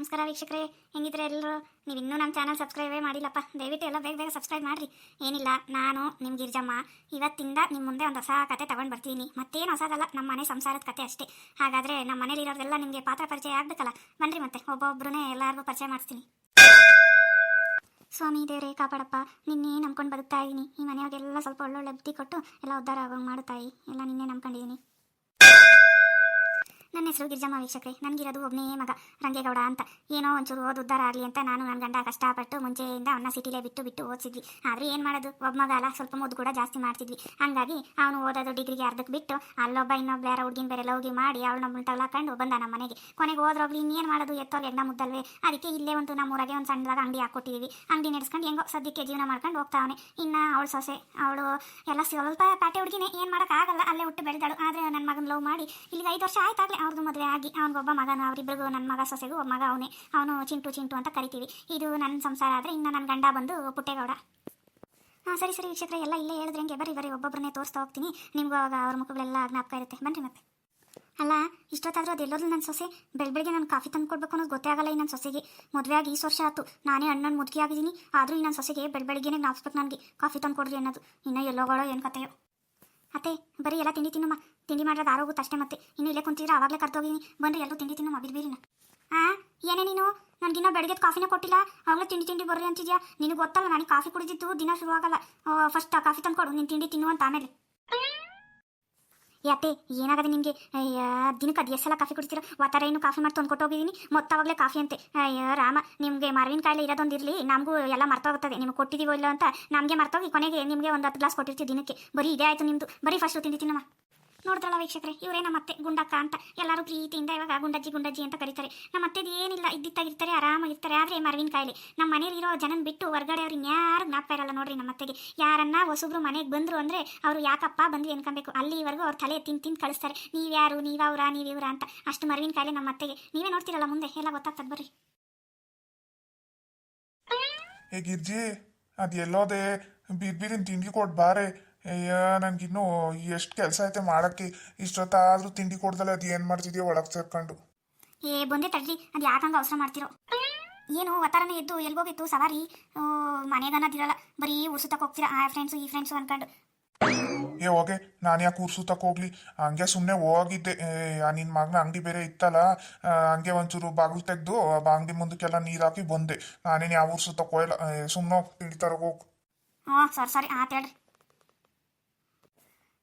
ನಮಸ್ಕಾರ ವೀಕ್ಷಕರೇ ಹೆಂಗಿದ್ರೆ ಎಲ್ಲರೂ? ನೀವು ಇನ್ನೂ ನಮ್ಮ ಚಾನಲ್ ಸಬ್ಸ್ಕ್ರೈಬೇ ಮಾಡಿಲ್ಲಪ್ಪ, ದಯವಿಟ್ಟು ಎಲ್ಲ ಬೇಗ ಬೇಗ ಸಬ್ಸ್ಕ್ರೈಬ್ ಮಾಡಿರಿ. ಏನಿಲ್ಲ, ನಾನು ನಿಮ್ಮ ಗಿರ್ಜಮ್ಮ. ಇವತ್ತಿಂದ ನಿಮ್ಮ ಮುಂದೆ ಒಂದು ಹೊಸ ಕತೆ ತಗೊಂಡು ಬರ್ತೀನಿ. ಮತ್ತೇನು ಹೊಸದಲ್ಲ ನಮ್ಮ ಮನೆ ಸಂಸಾರದ ಕತೆ ಅಷ್ಟೇ. ಹಾಗಾದರೆ ನಮ್ಮ ಮನೇಲಿರೋರೆಲ್ಲ ನಿಮಗೆ ಪಾತ್ರ ಪರಿಚಯ ಆಗಬೇಕಲ್ಲ? ಬನ್ರಿ ಮತ್ತೆ ಒಬ್ಬೊಬ್ಬರನ್ನೇ ಎಲ್ಲರಿಗೂ ಪರಿಚಯ ಮಾಡಿಸ್ತೀನಿ. ಸ್ವಾಮಿ, ದೇವರೇ, ಕಾಪಾಡಪ್ಪ. ನಿನ್ನೆ ನಂಬ್ಕೊಂಡು ಬದುಕ್ತಾ ಇದ್ದೀನಿ. ಈ ಮನೆಯಾಗೆಲ್ಲ ಸ್ವಲ್ಪ ಒಳ್ಳೊಳ್ಳೆ ಬುದ್ಧಿ ಕೊಟ್ಟು ಎಲ್ಲ ಉದ್ಧಾರ ಆಗೋಂಗೆ ಮಾಡುತ್ತಾಯಿ ಎಲ್ಲ ನಿನ್ನೆ ನಂಬ್ಕೊಂಡಿದ್ದೀನಿ. ನನ್ನ ಹೆಸರು ಗಿರ್ಜಮ್ಮ ವೀಕ್ಷಕರೇ. ನನಗಿರೋದು ಒಬ್ಬನೇ ಮಗ, ರಂಗೇಗೌಡ ಅಂತ. ಏನೋ ಒಂಚೂರು ಓದು ಉದ್ದಾರ ಆಗಲಿ ಅಂತ ನಾನು ನನ್ನ ಗಂಡ ಕಷ್ಟಪಟ್ಟು ಮುಂಚೆಯಿಂದ ಅವನ್ನ ಸಿಟಿಲೇ ಬಿಟ್ಟು ಬಿಟ್ಟು ಓದಿಸಿದ್ವಿ. ಆದರೆ ಏನು ಮಾಡೋದು? ಒಬ್ಬ ಮಗ ಅಲ್ಲ, ಸ್ವಲ್ಪ ಮುದ್ದು ಕೂಡ ಜಾಸ್ತಿ ಮಾಡ್ತಿದ್ವಿ. ಹಂಗಾಗಿ ಅವನು ಓದೋದು ಡಿಗ್ರಿಗೆ ಅರ್ಧಕ್ಕೆ ಬಿಟ್ಟು ಅಲ್ಲೊಬ್ಬ ಇನ್ನೊಬ್ಬ ಯಾರ ಹುಡುಗಿನ ಬೇರೆ ಹೋಗಿ ಮಾಡಿ ಅವಳು ನಮ್ಮ ಕಂಡು ಬಂದ ನಮ್ಮ ಮನೆಗೆ. ಕೊನೆಗೆ ಹೋದ್ರೋಗ್ಲಿ ಇನ್ನೇನು ಮಾಡೋದು? ಎತ್ತೋರು ಎಣ್ಣ ಮುದ್ದಲ್ವೇ? ಅದಕ್ಕೆ ಇಲ್ಲೇ ಒಂದು ನಮ್ಮೂರಾಗೆ ಒಂದು ಸಣ್ಣದಾಗ ಅಂಗಡಿ ಹಾಕ್ಕೊಟ್ಟಿದ್ದೀವಿ ಅಂಗಡಿ ನಡೆಸ್ಕೊಂಡು ಹೆಂಗೋ ಸದ್ಯಕ್ಕೆ ಜೀವನ ಮಾಡ್ಕೊಂಡು ಹೋಗ್ತಾವನೆ. ಇನ್ನು ಅವಳು ಸೊಸೆ, ಅವಳು ಎಲ್ಲ ಸ್ವಲ್ಪ ಪ್ಯಾಟೆ ಹುಡುಗಿನೇ, ಏನು ಮಾಡೋಕ್ಕಾಗಲ್ಲ. ಅಲ್ಲೇ ಹುಟ್ಟು ಬೆಳೆದಾಳು. ಆದರೆ ನನ್ನ ಮಗನ ಲವ್ ಮಾಡಿ ಇಲ್ಲಿಗೆ ಐದು ವರ್ಷ ಆಯ್ತಾಗಲೇ. ಅವ್ರದ್ದು ಮದುವೆ ಆಗಿ ಅವ್ನಿಗೊಬ್ಬ ಮಗನ ಅವರಿಬ್ಬರಿಗೂ ನನ್ನ ಮಗ ಸೊಸೆಗೂ ಒಬ್ಬ ಮಗ ಅವನೇ. ಅವನು ಚಿಂಟು ಚಿಂಟು ಅಂತ ಕರಿತೀವಿ. ಇದು ನನ್ನ ಸಂಸಾರ ಆದರೆ ಇನ್ನು ನನ್ನ ಗಂಡ ಬಂದು ಪುಟ್ಟೇಗೌಡ. ಹಾಂ, ಸರಿ ಸರಿ ವೀಕ್ಷಕರ, ಎಲ್ಲ ಇಲ್ಲೇ ಹೇಳಿದ್ರೆ ಹೆಂಗೆ ಬರ್ರಿ ಬರ್ರಿ ಒಬ್ಬೊಬ್ಬರನ್ನೇ ತೋರಿಸ್ತಾ ಹೋಗ್ತೀನಿ. ನಿಮಗೂ ಅವಾಗ ಅವ್ರ ಮುಖಗಳೆಲ್ಲ ಜ್ಞಾಪಕ ಇರುತ್ತೆ. ಬನ್ನಿ ಮತ್ತೆ. ಅಲ್ಲ, ಇಷ್ಟೊತ್ತಾದರೂ ಅದು ಎಲ್ಲೋದ್ರಲ್ಲಿ ನನ್ನ ಸೊಸೆ? ಬೆಳ್ ಬೆಳಗ್ಗೆ ನಾನು ಕಾಫಿ ತಂದು ಕೊಡಬೇಕು ಅನ್ನೋದು ಗೊತ್ತೇ ಆಗಲ್ಲ ಈ ನನ್ನ ಸೊಸೆಗೆ. ಮದುವೆ ಆಗಿ ಈ ವರ್ಷ ಆಯ್ತು. ನಾನೇ ಅಣ್ಣನ ಮುದುಕಿ ಆಗಿದ್ದೀನಿ. ಆದರೂ ಈ ನನ್ನ ಸೊಸೆಗೆ ಬೆಳ್ ಬೆಳಗ್ಗೆನೇ ನಾಪ್ಸ್ಬೇಕು ನನಗೆ. ಕಾಫಿ ತಂದು ಕೊಡ್ರಿ ಅನ್ನೋದು. ಇನ್ನೂ ಎಲ್ಲೋಗಳೋ ಏನು ಕತೆಯೋ ಅತ್ತೆ, ಬರೀ ಎಲ್ಲ ತಿಂಡಿ ತಿನ್ನುಮ್ಮ. ತಿಂಡಿ ಮಾಡೋದು ಆರೋಗುತ್ತೆ ಅಷ್ಟೇ ಮತ್ತೆ. ಇನ್ನು ಇಲ್ಲೇ ಕುಂತಿದ್ರೆ ಆವಾಗಲೇ ಕರ್ತೋಗಿನಿ ಬಂದ್ರೆ ಎಲ್ಲರೂ ತಿಂಡಿ ತಿನ್ನುಮ್ಮ, ಬಿರ್ಬೀರಿನ. ಆ, ಏನೇ ನೀನು? ನನಗಿನ್ನ ಬೆಳಗ್ಗೆ ಕಾಫಿನೇ ಕೊಟ್ಟಿಲ್ಲ. ಅವಾಗಲೇ ತಿಂಡಿ ತಿಂಡಿ ಬರ್ರಿ ಅಂತಿದ್ಯಾ? ನಿನಗೆ ಗೊತ್ತಲ್ಲ, ನನಗೆ ಕಾಫಿ ಕುಡಿದಿದ್ದು ದಿನ ಶುರು ಆಗಲ್ಲ ಫಸ್ಟ್ ಕಾಫಿ ತಂದು ಕೊಡು ನೀನು ತಿಂಡಿ ತಿನ್ನುವಂತ ಆಮೇಲೆ. ಯಾತೆ ಏನಾಗದೆ ನಿಮಗೆ? ದಿನಕ್ಕೆ ಅದು ಎಷ್ಟು ಸಲ ಕಾಫಿ ಕುಡಿತೀರ? ವಾತಾರ ಏನು ಕಾಫಿ ಮಾಡಿ ತಂದು ಕೊಟ್ಟೋಗಿದ್ದೀನಿ ಮೊತ್ತವಾಗಲೇ ಕಾಫಿ ಅಂತೆ. ರಾಮ, ನಿಮಗೆ ಮಾರ್ವಿನ ಕಾಯಿಲೆ ಇರೋದೊಂದಿರಲಿ ನಮಗೂ ಎಲ್ಲ ಮರ್ತೋಗುತ್ತದೆ ನಿಮಗೆ ಕೊಟ್ಟಿದ್ದೀವೋ ಇಲ್ಲ ಅಂತ ನಮಗೆ ಮರ್ತೋಗಿ ಕೊನೆಗೆ ನಿಮಗೆ ಒಂದು ಹತ್ತು ಗ್ಲಾಸ್ ಕೊಟ್ಟಿರ್ತೀವಿ ದಿನಕ್ಕೆ. ಬರೀ ಇದೇ ಆಯಿತು ನಿಮ್ಮದು ಬರೀ ಫಸ್ಟು ತಿಂಡಿ ನೋಡಿದ್ರಲ್ಲ ವೀಕ್ಷಕರೇ ಇವರೇ ನಮ್ಮ ಅತ್ತೆ ಗುಂಡಕ್ಕ ಅಂತ ಎಲ್ಲರೂ ಪ್ರೀತಿಯಿಂದ ಇವಾಗ ಗುಂಡಜ್ಜಿ ಗುಂಡಜ್ಜಿ ಅಂತ ಕರೀತಾರೆ. ನಮ್ಮ ಅತ್ತೆದು ಏನಿಲ್ಲ, ಇದ್ದಿತ್ತಾಗಿರ್ತಾರೆ, ಆರಾಮಾಗಿರ್ತಾರೆ. ಆದರೆ ಮರವಿನ ಕಾಯಿಲೆ. ನಮ್ಮ ಮನೇಲಿರೋ ಜನನ ಬಿಟ್ಟು ಹೊರಗಡೆ ಅವ್ರಿಗೆ ಯಾರು ಜ್ಞಾಪಕ ಇರಲ್ಲ ನೋಡ್ರಿ ನಮ್ಮ ಅತ್ತೆಗೆ. ಯಾರನ್ನ ಹೊಸಬ್ರು ಮನೆಗೆ ಬಂದರು ಅಂದರೆ ಅವರು ಯಾಕಪ್ಪ ಬಂದ್ವಿ ಅನ್ಕೊಬೇಕು. ಅಲ್ಲಿವರೆಗೂ ಅವ್ರ ತಲೆ ತಿಂದು ತಿಂದು ಕಳಿಸ್ತಾರೆ. ನೀವು ನೀವಿವ್ರ ಅಂತ. ಅಷ್ಟು ಮರವಿನ ಕಾಯಿಲೆ ನಮ್ಮ ಅತ್ತೆಗೆ. ನೀವೇ ನೋಡ್ತಿರಲ್ಲ ಮುಂದೆ, ಎಲ್ಲ ಗೊತ್ತಾಗ್ತದೆ ಬರ್ರಿ. ಹೇಗಿರ್ಜಿ ಗಿರ್ಜಿ, ಅದು ಎಲ್ಲೋದೆ ಬಿರ್ಬಿರಿನ ತಿಂಡಿ ಕೊಟ್ಟು ಬಾರೆ. ಅಯ್ಯ ನನಗಿನ್ನೂ ಎಷ್ಟು ಕೆಲಸ ಐತೆ ಮಾಡೋಕ್ಕೆ. ಇಷ್ಟೊತ್ತಾದರೂ ತಿಂಡಿ ಕೊಡ್ದಲ್ಲ ಅದು ಏನು ಮಾಡ್ತಿದ್ಯೋ ಒಳಗೆ ಸೇರ್ಕೊಂಡು. ಏ ಬಂದೆ ತಡ್ಲಿ. ಅದು ಯಾಕಂಗ ಅವಸರ ಮಾಡ್ತಿರೋ? ಏನು ಒತ್ತಾರನೇ ಎದ್ದು ಎಲ್ಗೋಗಿತ್ತು ಸವಾರಿ? ಮನೆಗನ್ನದಿರಲ್ಲ ಬರೀ ಉರ್ಸುತ್ತಕ್ಕೆ ಹೋಗ್ತೀರಾ? ಆ ಫ್ರೆಂಡ್ಸು ಈ ಫ್ರೆಂಡ್ಸು ಅನ್ಕೊಂಡು. ಏ ಹೋಗೆ. ನಾನು ಯಾಕೆ ಕೂರ್ಸುತ್ತಕ್ಕೆ ಹೋಗ್ಲಿ? ಹಂಗೆ ಸುಮ್ಮನೆ ಹೋಗಿದ್ದೆ. ನಿನ್ನ ಮಗನ ಅಂಗಡಿ ಬೇರೆ ಇತ್ತಲ್ಲ ಹಂಗೆ ಒಂಚೂರು ಬಾಗಿಲು ತೆಗೆದು ಅಂಗಡಿ ಮುಂದಕ್ಕೆಲ್ಲ ನೀರು ಹಾಕಿ ಬಂದೆ. ನಾನೇನು ಯಾವ ಊರ್ಸುತ್ತಕ್ಕೆ ಹೋಗಿಲ್ಲ ಸುಮ್ಮನೆ ತಿಂಡಿ ತರಗೆ ಹೋಗಿ. ಹಾಂ ಸರಿ ಸರಿ. ಆತ ಹೇಳ್ರಿ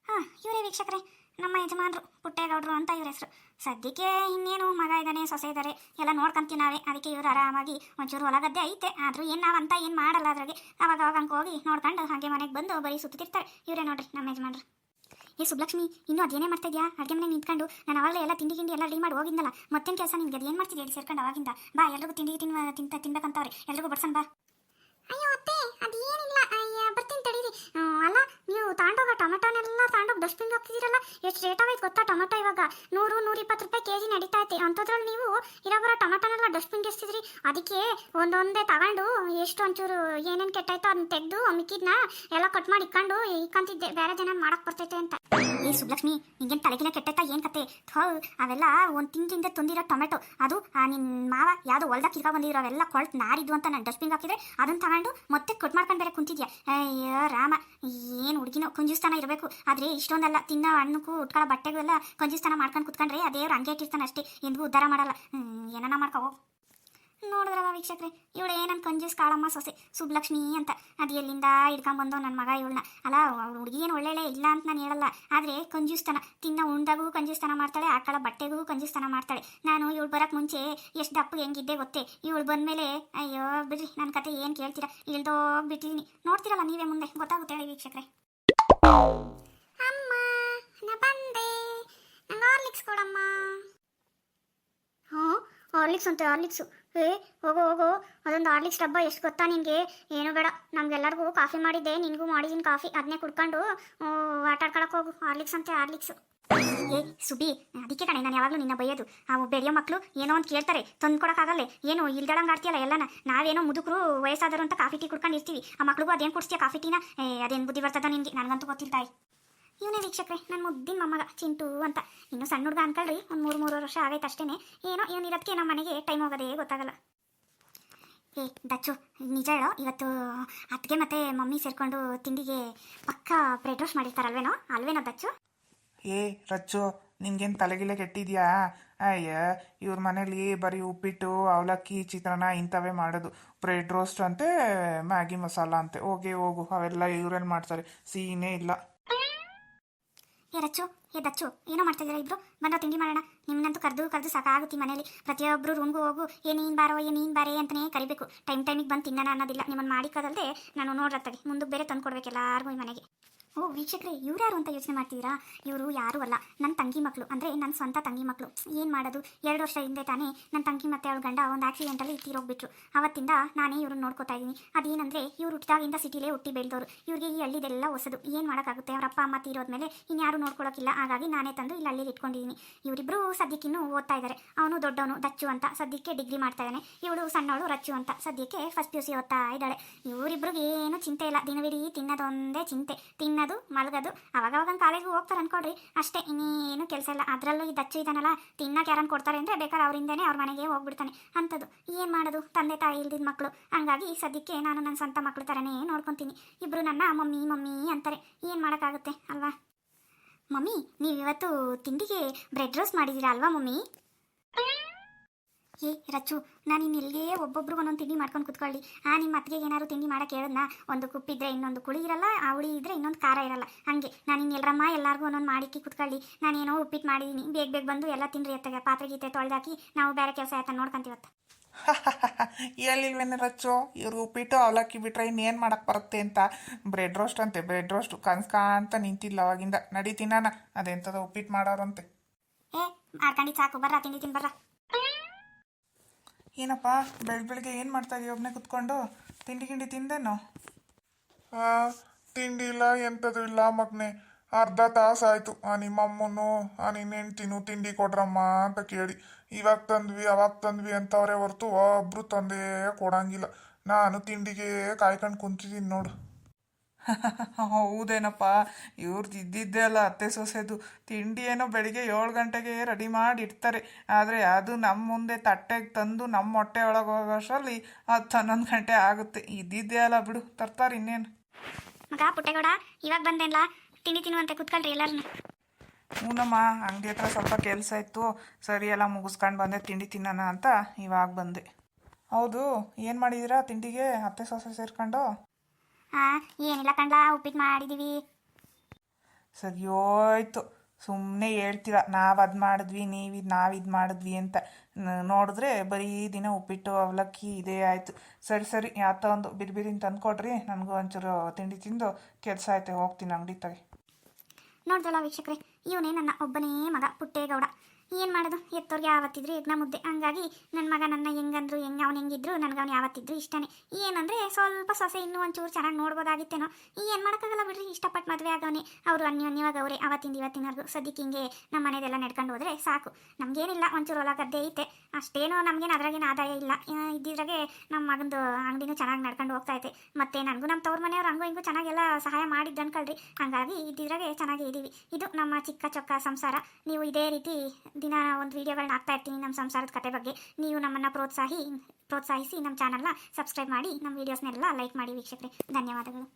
ಹಾಂ, ಇವರೇ ವೀಕ್ಷಕರೇ, ನಮ್ಮ ಯಜಮಾನರು ಪುಟ್ಟೇಗೌಡರು ಅಂತ ಇವ್ರ ಹೆಸರು. ಸದ್ಯಕ್ಕೆ ಇನ್ನೇನು ಮಗ ಇದ್ದಾನೆ, ಸೊಸೆ ಇದ್ದಾರೆ, ಎಲ್ಲ ನೋಡ್ಕೊಂತೀವಿ ನಾವೇ. ಅದಕ್ಕೆ ಇವರು ಆರಾಮಾಗಿ ಒಂಚೂರು ಹೊಲಗದ್ದೆ ಐತೆ. ಆದರೂ ಏನು ನಾವಂತ ಏನು ಮಾಡಲ್ಲ ಅದ್ರಾಗೆ. ಅವಾಗ ಅವಾಗ ಹಂಗೆ ಹೋಗಿ ನೋಡ್ಕೊಂಡು ಹಾಗೆ ಮನೆಗೆ ಬಂದು ಬರೀ ಸುತ್ತಿರ್ತಾರೆ ಇವರೇ ನೋಡ್ರಿ ನಮ್ಮ ಯಜಮಾನರು. ಏ ಸುಬ್ಲಕ್ಷ್ಮಿ, ಇನ್ನೂ ಅದೇನೇ ಮಾಡ್ತಾ ಇದೆಯಾ? ಅಡುಗೆ ಮನೆ ನಿಂತ್ಕೊಂಡು ನಾನು ಅವಾಗಲೇ ಎಲ್ಲ ತಿಂಡಿ ಗಿಂಡಿ ಎಲ್ಲ ರೆಡಿ ಮಾಡಿ ಹೋಗಿದ್ದಲ್ಲ ಮತ್ತೇನು ಕೆಲಸ ನಿಮ್ಗೆ ಅದೇನು ಮಾಡ್ತಿದ್ದೆ ಹೇಳಿ ಸೇರ್ಕೊಂಡು ಅವಾಗಿಂದ? ಬಾ, ಎಲ್ರಿಗೂ ತಿಂಡಿ ತಿನ್ನ ತಿಂತ ತಿನ್ಬೇಕಂತವ್ರೆ. ಎಲ್ರಿಗೂ ಬಡ್ಸನ್ ಬಾ. ಅಯ್ಯೋ ಅತ್ತೆ ಅದೇನಿಲ್ಲ ರೇಟ್ ಗೊತ್ತಾ ಟೊಮೆಟೊ ಇವಾಗ? ನೂರು ನೂರ ಇಪ್ಪತ್ತು ರೂಪಾಯಿ ಕೆ ಜಿ ನಡೀತಾ ಐತೆ. ಅಂಥದ್ರಲ್ಲಿ ನೀವು ಇರೋ ಬರೋ ಟೊಮೆಟೊನೆಲ್ಲ ಡಸ್ಟ್ಬಿನ್ ಎಸ್ತಿದ್ರಿ ಅದಕ್ಕೆ ಒಂದೊಂದೇ ತಗೊಂಡು ಎಷ್ಟು ಒಂಚೂರು ಏನೇನು ಕೆಟ್ಟಾಯ್ತೋ ಅದನ್ನ ತೆಗೆದು ಮಿಕ್ಕಿದ್ನ ಎಲ್ಲ ಕಟ್ ಮಾಡಿ ಇಕ್ಕೊಂಡು ಇಕ್ಕಂತಿದ್ದೆ ಬೇರೆ ಜನ ಮಾಡಕ್ ಬರ್ತೈತೆ ಅಂತ. ಏ ಸುಬ್ಲಕ್ಷ್ಮಿ, ನಿಂಗೇನು ತಲೆಗಿನ ಕೆಟ್ಟತ್ತ ಏನು ಕತೆ? ಥೋ, ಅವೆಲ್ಲ ಒಂದು ತಿಂಗಳಿಂದ ತಂದಿರೋ ಟೊಮೆಟೊ. ಅದು ನಿನ್ನ ಮಾವ ಯಾವುದೋ ಹೊಲ್ದಾಗ ಕಿರ್ಕೊ ಬಂದಿರೋ, ಅವೆಲ್ಲ ಕೊಳ್ತು ನಾರಿದ್ವು ಅಂತ ನಾನು ಡಸ್ಟ್ಬಿನ್ ಹಾಕಿದ್ರೆ ಅದನ್ನ ತಗೊಂಡು ಮತ್ತೆ ಕಟ್ ಮಾಡ್ಕೊಂಡು ಬೇರೆ ಕುಂತಿದ್ಯಾ? ಅಯ್ಯೋ, ರಾಮ, ಏನು ಹುಡುಗಿನೋ, ಕುಂಜಿಸ್ತಾನ ಇರಬೇಕು. ಆದರೆ ಇಷ್ಟೊಂದಲ್ಲ, ತಿನ್ನೋ ಹಣ್ಣಕ್ಕೂ, ಉಟ್ಕೊಳ್ಳೋ ಬಟ್ಟೆಗೂ ಎಲ್ಲ ಕುಂಜಿಸ್ತಾನ ಮಾಡ್ಕೊಂಡು ಕುತ್ಕೊಂಡ್ರೆ ಅದೇ ದೇವ್ರು ಹಂಗೆ ಇಟ್ಟಿರ್ತಾನೆ ಅಷ್ಟೇ. ಎಂದಿಗೂ ಉದ್ಧಾರ ಮಾಡಲ್ಲ. ಏನಾನ ಮಾಡ್ಕೋ. ಹೋಗು ನೋಡಿದ್ರಲ್ಲ ವೀಕ್ಷಕ್ರೆ, ಇವಳು ಏನಂತ ಕಂಜೂಸ್ ಕಾಳಮ್ಮ, ಸೊಸೆ, ಸುಬ್ಲಕ್ಷ್ಮಿ ಅಂತ. ಅದು ಎಲ್ಲಿಂದ ಹಿಡ್ಕೊಂಬಂದು ನನ್ನ ಮಗ ಇವಳನ್ನ ಅಲ್ಲ ಹುಡುಗಿ ಏನು ಇಲ್ಲ ಅಂತ ನಾನು ಹೇಳಲ್ಲ. ಆದರೆ ಕಂಜೂಸ್ತನ, ತಿನ್ನ ಉಂಡಾಗೂ ಕಂಜೂಸ್ತನ ಮಾಡ್ತಾಳೆ ಹಾಕೊಳ್ಳೋ ಬಟ್ಟೆಗೂ ಕಂಜೂಸ್ತನ ಮಾಡ್ತಾಳೆ. ನಾನು ಇವಳು ಬರೋಕ್ಕೆ ಮುಂಚೆ ಎಷ್ಟು ದಪ್ಪಗೆ ಹೆಂಗಿದ್ದೆ ಗೊತ್ತೇ. ಇವಳು ಬಂದಮೇಲೆ, ಅಯ್ಯೋ, ಬಿಡ್ರಿ ನನ್ನ ಕತೆ ಏನು ಕೇಳ್ತೀರಾ? ಇಳ್ದೋಗ್ಬಿಟ್ಟಿದ್ದೀನಿ ನೋಡ್ತೀರಲ್ಲ ನೀವೇ ಮುಂದೆ, ಗೊತ್ತಾಗುತ್ತೆ ಹೇಳಿ ವೀಕ್ಷಕ್ರೆ. ಅಮ್ಮ, ನಾ ಬಂದೆ. ನಂಗೆ ಹಾರ್ಲಿಕ್ಸ್ ಕೊಡಮ್ಮ. ಹಾರ್ಲಿಕ್ಸ್ ಅಂತ ಏ ಹೋಗೋ ಹೋಗೋ. ಅದೊಂದು ಹಾರ್ಲಿಕ್ಸ್ ಡಬ್ಬ ಎಷ್ಟು ಗೊತ್ತಾ ನಿನಗೆ ಏನು ಬೇಡ. ನಮಗೆಲ್ಲರಿಗೂ ಕಾಫಿ ಮಾಡಿದ್ದೆ ನಿನಗೂ ಮಾಡಿದ್ದೀನಿ ಕಾಫಿ. ಅದನ್ನೇ ಕುಡ್ಕೊಂಡು ಆ, ಆಟ ಹೋಗು. ಆರ್ಲಿಕ್ಸ್ ಅಂತೆ ಹಾರ್ಲಿಕ್ಸು ಏ ಸುಬಿ ಅದಕ್ಕೆ ಕಣೆ ನಾನು ಯಾವಾಗಲೂ ನಿನ್ನ ಬೈಯೋದು. ಅವು ಬೆಳೆಯೋ ಮಕ್ಕಳು ಏನೋ ಅಂತ ಕೇಳ್ತಾರೆ ತಂದು ಕೊಡೋಕ್ಕಾಗಲ್ಲ ಏನು ಇಲ್ದಳಂಗೆ ಆಡ್ತೀಯಲ್ಲ ಎಲ್ಲನ? ನಾವೇನೋ ಮುದುಕರು ವಯಸ್ಸಾದರು ಅಂತ ಕಾಫಿ ಟೀ ಕುಡ್ಕೊಂಡು ಇರ್ತೀವಿ ಆ ಮಕ್ಳಿಗೂ ಅದೇನು ಕುಡಿಸ್ತೀಯ ಕಾಫಿ ಟೀನ? ಏ ಅದೇನು ಬುದ್ಧಿ ಬರ್ತದ ನಿನಗೆ ನನಗಂತೂ ಗೊತ್ತಿಲ್ಲ ತಾಯಿ. ಇವನೇ ವೀಕ್ಷಕ್ರೆ ನನ್ನ ಮುದ್ದಿನ ಮೊಮ್ಮಗ, ಚಿಂಟು ಅಂತ. ಇನ್ನು ಸಣ್ಣ ಹುಡುಗ ಅನ್ಕೊಳ್ರಿ, ಒಂದು ಮೂರು ಮೂರು ವರ್ಷ ಆಗೈತೆ ಅಷ್ಟೇ ಏನೋ ಇವನಿರೋದಕ್ಕೆ ನಮ್ಮ ಮನೆಗೆ ಟೈಮ್ ಹೋಗೋದೇ ಗೊತ್ತಾಗಲ್ಲ. ಏ, ದಚ್ಚು, ನಿಜ ಹೇಳೋ, ಇವತ್ತು ಅತ್ತಿಗೆ ಮತ್ತೆ ಮಮ್ಮಿ ಸೇರ್ಕೊಂಡು ತಿಂಡಿಗೆ ಪಕ್ಕ ಬ್ರೆಡ್ ರೋಸ್ಟ್ ಮಾಡಿರ್ತಾರಲ್ವೇನೋ? ಅಲ್ವೇನೋ ದಚ್ಚು? ಏ, ರಚ್ಚು, ನಿನ್ಗೇನು ತಲೆಗಿಲೆ ಕೆಟ್ಟಿದ್ಯಾ? ಅಯ್ಯ, ಇವ್ರ ಮನೇಲಿ ಬರೀ ಉಪ್ಪಿಟ್ಟು, ಅವಲಕ್ಕಿ, ಚಿತ್ರಾನ್ನ ಇಂಥವೇ ಮಾಡೋದು. ಬ್ರೆಡ್ ರೋಸ್ಟ್ ಅಂತೆ, ಮ್ಯಾಗಿ ಮಸಾಲ ಅಂತೆ. ಹೋಗಿ ಹೋಗು, ಅವೆಲ್ಲ ಇವ್ರೇನು ಮಾಡ್ತಾರೆ. ಸೀನೇ ಇಲ್ಲ. ಏ ಏ ದಚ್ಚು ಏನೋ ಮಾಡ್ತಾ ಇದ್ದೀರಾ ಇಬ್ರು? ಬಂದೋ ತಿಂಡಿ ಮಾಡೋಣ. ನಿಮ್ಮನ್ನಂತೂ ಕರೆದು ಕರೆದು ಸಾಕಾಗುತ್ತೆ ಮನೇಲಿ ಪ್ರತಿಯೊಬ್ಬರು ರೂಮ್ಗೂ ಹೋಗು. ಏ ನೀನ್ ಬಾರೋ, ಏ ಬಾರೆ ಅಂತಲೇ ಕರಿಬೇಕು. ಟೈಮ್ ಟೈಮಿಗೆ ಬಂದು ತಿನ್ನೋಣ ಅನ್ನೋದಿಲ್ಲ. ನಿಮ್ಮನ್ನು ಮಾಡಿಕೋದಲ್ದೆ ನಾನು ನೋಡ್ರತ್ತಡಿ ಮುಂದೆ ಬೇರೆ ತಂದು ಎಲ್ಲರಿಗೂ ಈ ಮನೆಗೆ. ಓ ವೀಕ್ಷಕರೆ, ಇವ್ರು ಯಾರು ಅಂತ ಯೋಚನೆ ಮಾಡ್ತೀರಾ ಇವರು ಯಾರೂ ಅಲ್ಲ. ನನ್ನ ತಂಗಿ ಮಕ್ಕಳು ಅಂದರೆ ನನ್ನ ಸ್ವಂತ ತಂಗಿ ಮಕ್ಕಳು ಏನು ಮಾಡೋದು? ಎರಡು ವರ್ಷ ಹಿಂದೆ ತಾನೇ ನನ್ನ ತಂಗಿ ಮತ್ತೆ ಅವಳ ಗಂಡ ಒಂದು ಆಕ್ಸಿಡೆಂಟಲ್ಲಿ ತೀರೋಗ್ಬಿಟ್ರು. ಅವತ್ತಿಂದ ನಾನೇ ಇವ್ರನ್ನ ನೋಡ್ಕೋತಾ ಇದ್ದೀನಿ. ಅದೇನಂದರೆ, ಇವ್ರು ಹುಟ್ಟಿದಾಗಿಂದ ಸಿಟಿಲೇ ಹುಟ್ಟಿ ಬೆಳೆದವರು. ಇವ್ರಿಗೆ ಈ ಹಳ್ಳಿದೆಲ್ಲ ಹೊಸದು. ಏನು ಮಾಡೋಕ್ಕಾಗುತ್ತೆ? ಅವ್ರ ಅಪ್ಪ, ಅಮ್ಮ ತೀರೋದ್ಮೇಲೆ ಇನ್ಯಾರು ನೋಡ್ಕೊಳ್ಳೋಕ್ಕಿಲ್ಲ ಹಾಗಾಗಿ ನಾನೇ ತಂದು ಇಲ್ಲಿ ಅಲ್ಲಿ ಇಟ್ಕೊಂಡಿದ್ದೀನಿ ಇವರಿಬ್ಬರು ಸದ್ಯಕ್ಕಿನ್ನೂ ಓದ್ತಾ ಇದ್ದಾರೆ ಅವನು ದೊಡ್ಡವನು, ದಚ್ಚು ಅಂತ ಸದ್ಯಕ್ಕೆ ಡಿಗ್ರಿ ಮಾಡ್ತಾ ಇದ್ದಾನೆ ಇವಳು ಸಣ್ಣವಳು ರಚ್ಚು ಅಂತ ಸದ್ಯಕ್ಕೆ ಫಸ್ಟ್ ಪಿ ಯು ಸಿ ಓದ್ತಾ ಇದ್ದಾಳೆ. ಇವರಿಬ್ಬರಿಗೆ ಏನು ಚಿಂತೆ ಇಲ್ಲ. ದಿನವಿಡೀ ತಿನ್ನೋದೊಂದೇ ಚಿಂತೆ. ತಿನ್ನೋದು, ಮಲಗೋದು. ಅವಾಗವಾಗ ಕಾಲೇಜ್ಗೆ ಹೋಗ್ತಾರೆ ಅನ್ಕೊಡ್ರಿ ಅಷ್ಟೇ, ಇನ್ನೇನು ಕೆಲಸ ಇಲ್ಲ. ಅದರಲ್ಲೂ ಈ ದಚ್ಚು ಇದ್ದಾನಲ್ಲ ತಿನ್ನಕ್ಕೆ ಯಾರನ್ನು ಕೊಡ್ತಾರೆ ಅಂದರೆ ಬೇಕಾದ್ರೆ ಅವರಿಂದನೇ ಅವ್ರ ಮನೆಗೆ ಹೋಗ್ಬಿಡ್ತಾನೆ. ಅಂಥದ್ದು ಏನು ಮಾಡೋದು? ತಂದೆ ತಾಯಿ ಇಲ್ದಿದ್ದ ಮಕ್ಕಳು ಹಂಗಾಗಿ ಸದ್ಯಕ್ಕೆ ನಾನು ನನ್ನ ಸ್ವಂತ ಮಕ್ಕಳು ಥರನೇ ನೋಡ್ಕೊತೀನಿ. ಇಬ್ಬರು ನನ್ನ ಮಮ್ಮಿ ಮಮ್ಮಿ ಅಂತಾರೆ. ಏನು ಮಾಡೋಕ್ಕಾಗುತ್ತೆ? ಅಲ್ವಾ? ಮಮ್ಮಿ ನೀವು ಇವತ್ತು ತಿಂಡಿಗೆ ಬ್ರೆಡ್ ರೋಸ್ಟ್ ಮಾಡಿದ್ದೀರಾ ಅಲ್ವಾ ಮಮ್ಮಿ? ಏ, ರಚ್ಚು, ನಾನು ಇನ್ನೆಲ್ಲೇ ಒಬ್ಬೊಬ್ರು ಒಂದೊಂದು ತಿಂಡಿ ಮಾಡ್ಕೊಂಡು ಕುತ್ಕೊಳ್ಳಿ. ಆ, ನಿಮ್ಮ ಅತ್ತಿಗೆ ಏನಾದ್ರು ತಿಂಡಿ ಮಾಡಕ್ಕೆ ಹೇಳೋದನ್ನ ಒಂದು ಕುಪ್ಪಿದ್ರೆ ಇನ್ನೊಂದು ಕುಳಿ ಇರಲ್ಲ, ಆ ಹುಳಿ ಇದ್ರೆ ಇನ್ನೊಂದು ಖಾರ ಇರಲ್ಲ. ಹಾಗೆ, ನಾನು ಇನ್ನೆಲ್ಲರಮ್ಮ ಎಲ್ಲರಿಗೂ ಒಂದೊಂದು ಮಾಡಿಕ್ಕಿ ಕುತ್ಕೊಳ್ಳಿ. ನಾನೇನೋ ಉಪ್ಪಿಟ್ಟು ಮಾಡಿದ್ದೀನಿ ಬೇಗ ಬೇಗ ಬಂದು ಎಲ್ಲ ತಿನ್ರಿ ಅತ್ತಗೆ ಪಾತ್ರೆ ಗೀತೆ ತೊಳೆದಾಕಿ ನಾವು ಬೇರೆ ಕೆಲಸ ಆಯ್ತಾ ನೋಡ್ಕೊಂತೀವತ್ತ? ಹೇಳಿಲ್ವೇನೆ ರಚ್ಚು? ಇವ್ರು ಉಪ್ಪಿಟ್ಟು ಅವಲಕ್ಕಿ ಬಿಟ್ರೆ ಇನ್ನೇನು ಮಾಡಕ್ಕೆ ಬರುತ್ತೆ ಅಂತ. ಬ್ರೆಡ್ ರೋಸ್ಟ್ ಅಂತೆ ಬ್ರೆಡ್ ರೋಸ್ಟ್ ಕನ್ಸ್ಕಾಂತ ನಿಂತಿಲ್ಲ ಅವಾಗಿಂದ. ನಡಿ ತಿನ್ನೋಣ ಅದೆಂಥದ ಉಪ್ಪಿಟ್ಟು ಮಾಡೋರಂತೆ. ಏ ಸಾಕು ಬರ್ರ ತಿಂಡಿ ತಿನ್ ಬರ್ರ. ಏನಪ್ಪ ಬೆಳ್ ಬೆಳಿಗ್ಗೆ ಏನು ಮಾಡ್ತಾ ಇದೀಯ ಒಬ್ಬನೇ ಕುತ್ಕೊಂಡು? ತಿಂಡಿ ಗಿಂಡಿ ತಿಂದೇನೋ? ತಿಂಡಿ ಇಲ್ಲ ಎಂಥದ್ದು ಇಲ್ಲ ಮಗನೆ. ಅರ್ಧ ತಾಸಾಯ್ತು ಆಯ್ತು. ಆ ನಿಮ್ಮಮ್ಮನು ಆ ನಿನ್ನ ಹೆಂಡ್ತಿನೂ ತಿಂಡಿ ಕೊಡ್ರಮ್ಮ ಅಂತ ಕೇಳಿ. ಇವಾಗ ತಂದ್ವಿ ಅವಾಗ ತಂದ್ವಿ ಅಂತವ್ರೆ ಹೊರತು ಒಬ್ರು ತಂದೇ ಕೊಡಂಗಿಲ್ಲ. ನಾನು ತಿಂಡಿಗೆ ಕಾಯ್ಕೊಂಡು ಕುಂತಿದ್ದೀನಿ ನೋಡು. ಹೌದೇನಪ್ಪ ಇವ್ರದ್ದು ಇದ್ದಿದ್ದೇ ಅಲ್ಲ ಅತ್ತೆ ಸೊಸೆದು. ತಿಂಡಿ ಏನೋ ಬೆಳಿಗ್ಗೆ ಏಳು ಗಂಟೆಗೆ ರೆಡಿ ಮಾಡಿ ಇಡ್ತಾರೆ. ಆದರೆ ಅದು ನಮ್ಮ ಮುಂದೆ ತಟ್ಟೆಗೆ ತಂದು ನಮ್ಮ ಹೊಟ್ಟೆ ಒಳಗೆ ಹೋಗೋಷ್ಟರಲ್ಲಿ ಹತ್ತು ಹನ್ನೊಂದು ಗಂಟೆ ಆಗುತ್ತೆ. ಇದ್ದಿದ್ದೇ ಅಲ್ಲ ಬಿಡು ತರ್ತಾರೆ ಇನ್ನೇನು. ಮಗ ಪುಟ್ಟೆಗೌಡ ಇವಾಗ ಬಂದೇನ್ಲ? ತಿಂಡಿ ತಿನ್ನು ಅಂತ ಕುತ್ಕೊಳ್ರಿ ಎಲ್ಲಾರನ್ನ ಹ್ಞೂನಮ್ಮ ಅಂಗಡಿ ಹತ್ರ ಸ್ವಲ್ಪ ಕೆಲಸ ಇತ್ತು. ಸರಿ ಎಲ್ಲ ಮುಗಿಸ್ಕೊಂಡು ಬಂದೆ ತಿಂಡಿ ತಿನ್ನೋಣ ಅಂತ ಇವಾಗ ಬಂದೆ. ಹೌದು ಏನು ಮಾಡಿದ್ದೀರಾ ತಿಂಡಿಗೆ? ಅತ್ತೆ ಸೊಸೆ ಸೇರ್ಕೊಂಡು? ಹಾಂ ಏನಿಲ್ಲ ಕಣ್ಲಾ ಉಪ್ಪಿಟ್ಟು ಮಾಡಿದ್ದೀವಿ ಸರಿ ಹೋಯ್ತು. ಸುಮ್ಮನೆ ಹೇಳ್ತೀರ ನಾವು ಅದು ಮಾಡಿದ್ವಿ ನೀವು ಇದು ನಾವು ಇದು ಮಾಡಿದ್ವಿ ಅಂತ. ನ- ನೋಡಿದ್ರೆ ಬರೀ ದಿನ ಉಪ್ಪಿಟ್ಟು ಅವಲಕ್ಕಿ ಇದೇ ಆಯಿತು. ಸರಿ ಸರಿ ಯಾತ ಒಂದು ಬಿರ್ಬಿರಿನ ಬಿರಿನ ತಂದು ನನಗೂ ಒಂಚೂರು ತಿಂಡಿ ತಿಂದು ಕೆಲಸ ಆಯ್ತು ಹೋಗ್ತೀನಿ ಅಂಗಡಿ ತಗೆ ನೋಡ್ದಲ್ಲ ವೀಕ್ಷಕರೇ? ಇವನೇ ನನ್ನ ಒಬ್ಬನೇ ಮಗ ಪುಟ್ಟೇಗೌಡ. ಏನು ಮಾಡೋದು? ಎತ್ತೋರ್ಗೆ ಯಾವತ್ತಿದ್ರು ಯಜ್ಞ ಮುದ್ದೆ. ಹಂಗಾಗಿ ನನ್ನ ಮಗ ನನ್ನ ಹೆಂಗಂದ್ರು, ಹೆಂಗೆ ಅವ್ನು ಹೆಂಗಿದ್ರು, ನನಗೆ ಅವ್ನು ಯಾವತ್ತಿದ್ರು ಇಷ್ಟನೇ. ಏನಂದರೆ ಸ್ವಲ್ಪ ಸೊಸೆ ಇನ್ನೂ ಒಂಚೂರು ಚೆನ್ನಾಗಿ ನೋಡ್ಬೋದಾಗಿತ್ತೇನೋ. ಏನು ಮಾಡೋಕ್ಕಾಗಲ್ಲ ಬಿಡ್ರಿ ಇಷ್ಟಪಟ್ಟು ಮದುವೆ ಆಗವನೇ ಅವರು ಅನ್ಯೋನ್ಯವಾಗ ಅವರೇ ಅವತ್ತಿಂದ ಇವತ್ತಿನವರೆಗೂ. ಸದ್ಯಕ್ಕೆ ಹಿಂಗೆ ನಮ್ಮ ಮನೆದೆಲ್ಲ ನಡ್ಕೊಂಡು ಹೋದರೆ ಸಾಕು. ನಮಗೇನಿಲ್ಲ, ಒಂಚೂರು ಹೊಲ ಗದ್ದೆ ಐತೆ. ಅಷ್ಟೇನೋ ನಮಗೇನು ಅದ್ರಾಗೇನು ಆದಾಯ ಇಲ್ಲ. ಇದ್ದಿದ್ರಾಗೆ ನಮ್ಮ ಮಗಂದು ಅಂಗಡಿನೂ ಚೆನ್ನಾಗಿ ನಡ್ಕೊಂಡು ಹೋಗ್ತಾ ಐತೆ. ಮತ್ತು ನನಗೂ ನಮ್ಮ ತವ್ರ ಮನೆಯವ್ರು ಹಂಗೂ ಹಿಂಗೂ ಚೆನ್ನಾಗೆಲ್ಲ ಸಹಾಯ ಮಾಡಿದ್ದು ಅನ್ಕೊಳ್ರಿ. ಹಾಗಾಗಿ ಇದ್ದಿದ್ರಾಗೆ ಚೆನ್ನಾಗಿ ಇದ್ದೀವಿ ಇದು ನಮ್ಮ ಚಿಕ್ಕ ಚೊಕ್ಕ ಸಂಸಾರ. ನೀವು ಇದೇ ರೀತಿ ದಿನ ಒಂದು ವಿಡಿಯೋಗಳನ್ನ ಹಾಕ್ತಾ ಇರ್ತೀನಿ ನಮ್ಮ ಸಂಸಾರದ ಕತೆ ಬಗ್ಗೆ. ನೀವು ನಮ್ಮನ್ನು ಪ್ರೋತ್ಸಾಹಿ, ಪ್ರೋತ್ಸಾಹಿಸಿ ನಮ್ಮ ಚಾನಲ್ನ ಸಬ್ಸ್ಕ್ರೈಬ್ ಮಾಡಿ ನಮ್ಮ ವೀಡಿಯೋಸ್ನೆಲ್ಲ ಲೈಕ್ ಮಾಡಿ ವೀಕ್ಷಕರೇ. ಧನ್ಯವಾದಗಳು.